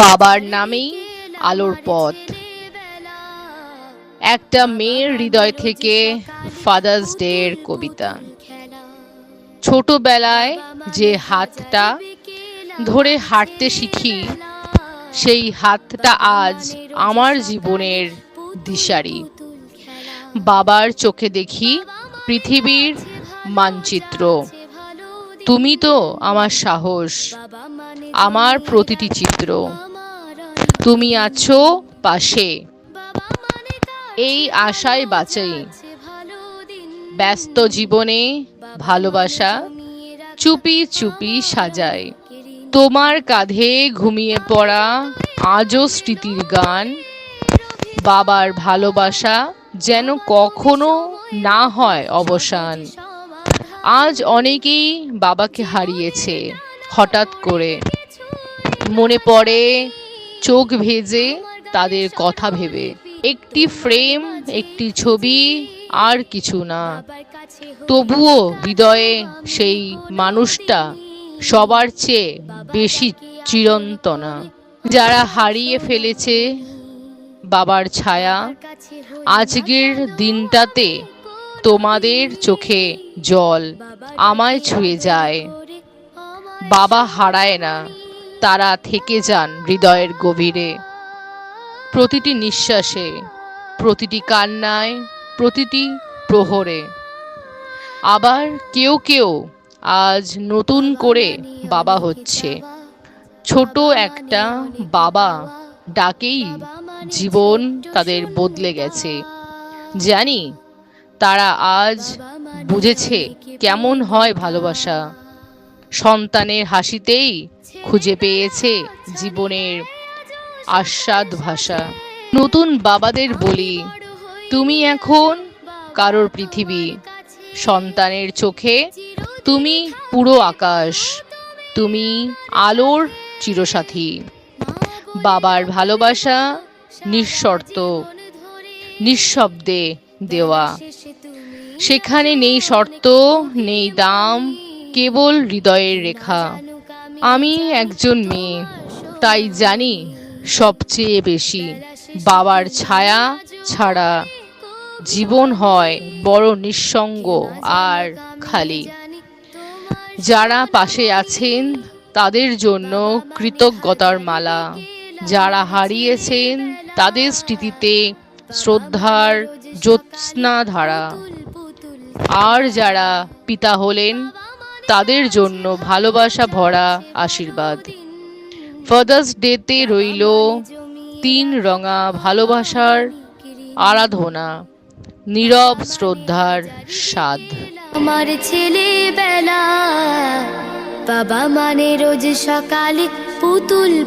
বাবার নামেই আলোর পথ। একটা মেয়ের হৃদয় থেকে ফাদার্স ডে এর কবিতা। ছোটবেলায় যে হাতটা ধরে হাঁটতে শিখি, সেই হাতটা আজ আমার জীবনের দিশারি। বাবার চোখে দেখি পৃথিবীর মানচিত্র। তুমি তো আমার সাহস, আমার প্রতিটি চিত্র। তুমি আছো পাশে। এই আশায় বাঁচাই ব্যস্ত জীবনে ভালোবাসা চুপি চুপি সাজায়। তোমার কাঁধে ঘুমিয়ে পড়া আজও স্মৃতির গান। বাবার ভালোবাসা যেন কখনো না হয় অবসান। আজ অনেকেই বাবাকে হারিয়েছে। হঠাৎ করে মনে পড়ে, চোখ ভেজে তাদের কথা ভেবে। একটি ফ্রেম, একটি ছবি, আর কিছু না। তবুও হৃদয়ে সেই মানুষটা সবার চেয়ে বেশি চিরন্তনা। যারা হারিয়ে ফেলেছে বাবার ছায়া, আজকের দিনটাতে তোমাদের চোখে জল আমায় ছুঁয়ে যায়। বাবা হারায় না, তারা থেকে যান হৃদয়ের গভীরে। প্রতিটি নিঃশ্বাসে, প্রতিটি কান্নায়, প্রতিটি প্রহরে। আবার কেউ কেউ আজ নতুন করে বাবা হচ্ছে। ছোট একটা বাবা ডাকেই জীবন তাদের বদলে গেছে। জানি তারা আজ বুঝেছে কেমন হয় ভালোবাসা। সন্তানের হাসিতেই খুঁজে পেয়েছে জীবনের আস্বাদ ভাষা। নতুন বাবাদের বলি, তুমি এখন কারোর পৃথিবী। সন্তানের চোখে তুমি পুরো আকাশ। তুমি আলোর চিরসাথী। বাবার ভালোবাসা নিঃশর্ত, নিঃশব্দে দেওয়া। সেখানে নেই শর্ত, নেই দাম, কেবল হৃদয়ের রেখা। আমি একজন মেয়ে, তাই জানি সবচেয়ে বেশি বাবার ছায়া ছাড়া জীবন হয় বড় নিঃসঙ্গ আর খালি। যারা পাশে আছেন, তাদের জন্য কৃতজ্ঞতার মালা। যারা হারিয়েছেন, তাদের স্মৃতিতে শ্রদ্ধার জ্যোৎস্না ধারা আর যারা পিতা হলেন, তাদের জন্য ভালোবাসা ভরা আশীর্বাদ। ফাদার্স ডেতে রইল তিন রঙা ভালোবাসার আরাধনা, নীরব শ্রদ্ধার স্বাদ। আমার ছেলেবেলা বাবা মানে রোজ সকালে পুতুল